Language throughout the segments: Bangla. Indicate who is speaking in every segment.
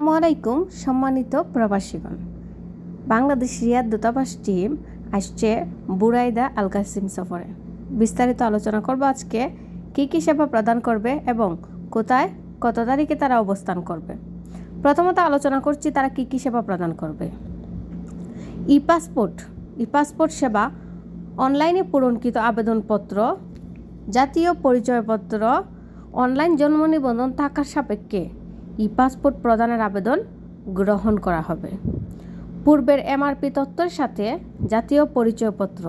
Speaker 1: আলাইকুম, সম্মানিত প্রবাসীগণ। বাংলাদেশ রিয়াদ দূতাবাস টিম আসছে বুরাইদা আল কাসিম সফরে। বিস্তারিত আলোচনা করব আজকে, কী কী সেবা প্রদান করবে এবং কোথায়, কত তারিখে তারা অবস্থান করবে। প্রথমত আলোচনা করছি তারা কী কী সেবা প্রদান করবে। ই পাসপোর্ট ই পাসপোর্ট সেবা অনলাইনে পূরণকৃত আবেদনপত্র, জাতীয় পরিচয়পত্র, অনলাইন জন্ম নিবন্ধন থাকার সাপেক্ষে ই পাসপোর্ট প্রদানের আবেদন গ্রহণ করা হবে। পূর্বের এমআরপি তত্ত্বের সাথে জাতীয় পরিচয়পত্র,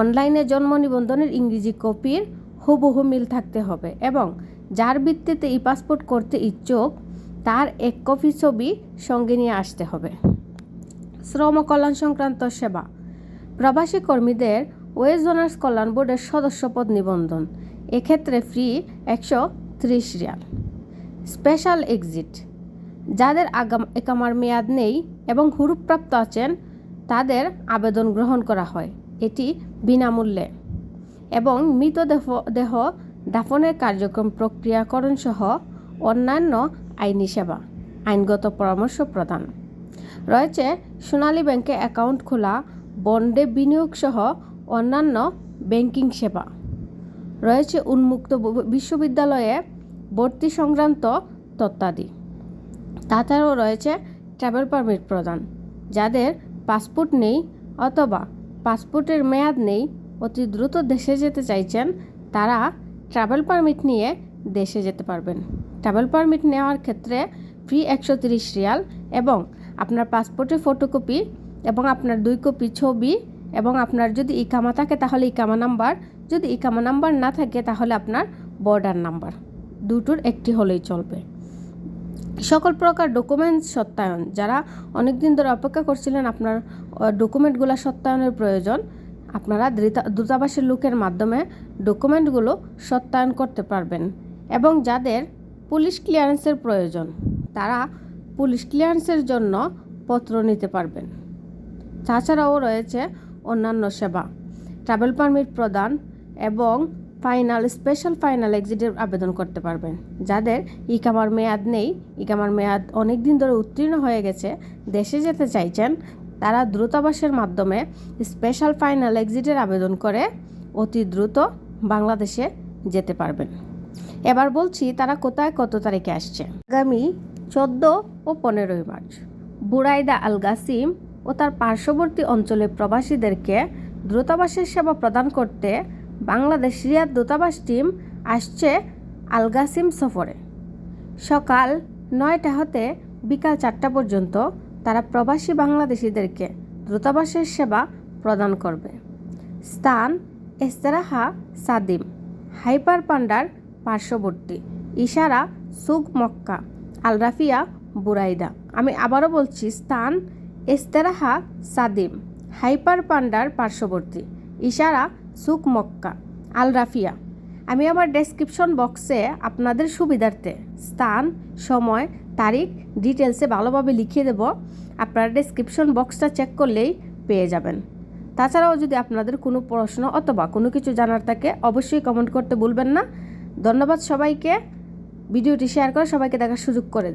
Speaker 1: অনলাইনে জন্ম নিবন্ধনের ইংরেজি কপির হুবহু মিল থাকতে হবে এবং যার ভিত্তিতে ই পাসপোর্ট করতে ইচ্ছুক, তার এক কপি ছবি সঙ্গে নিয়ে আসতে হবে। শ্রম কল্যাণ সংক্রান্ত সেবা, প্রবাসী কর্মীদের ওয়েজ অনার্স কল্যাণ বোর্ডের সদস্যপদ নিবন্ধন, এক্ষেত্রে ফ্রি একশো ত্রিশ রিয়াল। Special exit. যাদের আগাম একামার মেয়াদ নেই এবং হুরুপ্রাপ্ত আছেন, তাদের আবেদন গ্রহণ করা হয়। এটি বিনামূল্যে। এবং মৃতদেহ দেহ দাফনের কার্যক্রম প্রক্রিয়াকরণ সহ অন্যান্য আইনি সেবা, আইনগত পরামর্শ প্রদান। রয়েছে সোনালী ব্যাংকে অ্যাকাউন্ট খোলা, বন্ডে বিনিয়োগ সহ অন্যান্য ব্যাংকিং সেবা। রয়েছে উন্মুক্ত বিশ্ববিদ্যালয়ে ভর্তি সংক্রান্ত তথ্যাদি তাছাড়াও রয়েছে ট্রাভেল পারমিট প্রদান, যাদের পাসপোর্ট নেই অথবা পাসপোর্টের মেয়াদ নেই। অতি দ্রুত দেশে যেতে চাইছেন, তারা ট্রাভেল পারমিট নিয়ে দেশে যেতে পারবেন। ট্রাভেল পারমিট নেওয়ার ক্ষেত্রে ফ্রি একশো তিরিশ রিয়াল এবং আপনার পাসপোর্টের ফটোকপি এবং আপনার দুই কপি ছবি এবং আপনার যদি ইকামা থাকে তাহলে ইকামা নাম্বার, যদি ইকামা নাম্বার না থাকে তাহলে আপনার বর্ডার নাম্বার দুটোর একটি হলেই চলবে। সকল প্রকার ডকুমেন্টস সত্যায়ন, যারা অনেক দিন ধরে অপেক্ষা করছিলেন আপনার ডকুমেন্টগুলো সত্যায়নের প্রয়োজন, আপনারা দৃতা- দূতাবাসের লোকের মাধ্যমে ডকুমেন্টগুলো সত্যায়ন করতে পারবেন এবং যাদের পুলিশ ক্লিয়ারেন্সের প্রয়োজন, তারা পুলিশ ক্লিয়ারেন্সের জন্য পত্র নিতে পারবেন। তাছাড়াও রয়েছে অন্যান্য সেবা ট্রাভেল পারমিট প্রদান এবং ফাইনাল স্পেশাল ফাইনাল এক্সিটের আবেদন করতে পারবেন। যাদের ইকামার মেয়াদ নেই, ইকামার মেয়াদ অনেক দিন ধরে উত্তীর্ণ হয়ে গেছে, দেশে যেতে চাইছেন, তারা দ্রুতাবাসের মাধ্যমে স্পেশাল ফাইনাল এক্সিটের আবেদন করে অতি দ্রুত বাংলাদেশে যেতে পারবেন। এবার বলছি তারা কোথায় কত তারিখে আসছে। আগামী চোদ্দ ও পনেরোই মার্চ। বুরাইদা আল গাসিম ও তার পার্শ্ববর্তী অঞ্চলের প্রবাসীদেরকে দ্রুতাবাসের সেবা প্রদান করতে বাংলাদেশ রিয়াদ দূতাবাস টিম আসছে আলগাসিম সফরে। সকাল নয়টা হতে বিকাল চারটা পর্যন্ত তারা প্রবাসী বাংলাদেশিদেরকে দূতাবাসের সেবা প্রদান করবে। স্থান এস্তেরাহা সাদিম, হাইপার পান্ডার পার্শ্ববর্তী, ইশারা সুগ মক্কা, আল রাফিয়া বুরাইদা। আমি আবারও বলছি, স্থান এস্তেরাহা সাদিম, হাইপার পান্ডার পার্শ্ববর্তী, ইশারা সুক মক্কা, আল রাফিয়া। আমি আমার ডেসক্রিপশন বক্সে আপনাদের সুবিধার্থে স্থান, সময়, তারিখ ডিটেলসে ভালোভাবে লিখিয়ে দেব। আপনারা ডেসক্রিপশন বক্সটা চেক করলেই পেয়ে যাবেন। তাছাড়াও যদি আপনাদের কোনো প্রশ্ন অথবা কোনো কিছু জানার থাকে, অবশ্যই কমেন্ট করতে ভুলবেন না। ধন্যবাদ সবাইকে। ভিডিওটি শেয়ার করে সবাইকে দেখার সুযোগ করে।